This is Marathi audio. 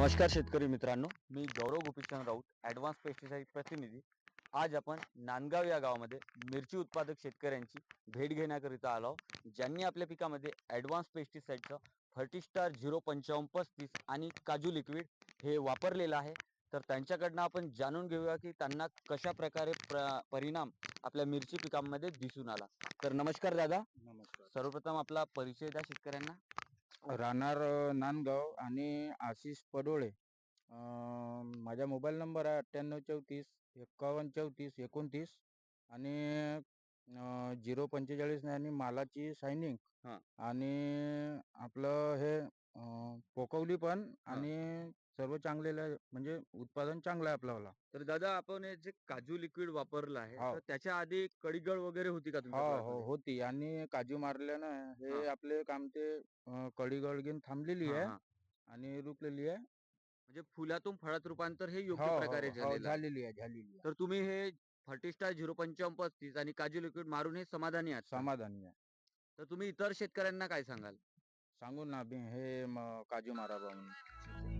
नमस्कार शेतकरी मित्रांनो मी गौरव गोपीचंद राऊत ॲडव्हान्स पेस्टिसाइड प्रतिनिधी. आज आपण नांदगाव या गावामध्ये मिरची उत्पादक शेतकऱ्यांची भेट घेण्याकरिता आलो. ज्यांनी आपल्या पिकामध्ये ॲडव्हान्स पेस्टिसाइडचं फर्टिस्टार झिरो पंचावन्न पस्तीस आणि काजू लिक्विड हे वापरलेलं आहे. तर त्यांच्याकडनं आपण जाणून घेऊया की त्यांना कशा प्रकारे प्र परिणाम आपल्या मिरची पिकांमध्ये दिसून आला. तर नमस्कार दादा. नमस्कार. सर्वप्रथम आपला परिचय द्या शेतकऱ्यांना. राहणार नांदगाव आणि आशिष पडोळे माझा मोबाईल नंबर आहे अठ्ठ्याण्णव चौतीस एकावन्न चौतीस एकोणतीस आणि झिरो पंचेचाळीस आणि मालाची शायनिंग हा. आणि आपलं हे पोकवली पण आणि सर्व चांगलेलं आहे म्हणजे उत्पादन चांगलं आहे आपल्याला तर दादा आपण हे जे काजू लिक्विड वापरलं आहे हो. तर त्याच्या आधी कडिगळ वगैरे होती का हो तुमच्या हो प्लॉटमध्ये? होती आणि काजू मारल्यानं हे हा. आपले काम ते अं, कळी घेऊन थांबलेली हा, आहे हा. आणि रुकलेली आहे म्हणजे फुलातून फळात रूपांतर हे योग्य हो, हो, प्रकारे हो, झालेलं आहे. झालेली आहे झालेली आहे तर तुम्ही हे पंचावन्न पस्तीस आणि काजू लिक्विड मारून हे समाधानी आहात का? समाधानी आहे तर तुम्ही इतर शेतकऱ्यांना काय सांगाल सांगू ना बी हे म- काजू माराबा म्हणून.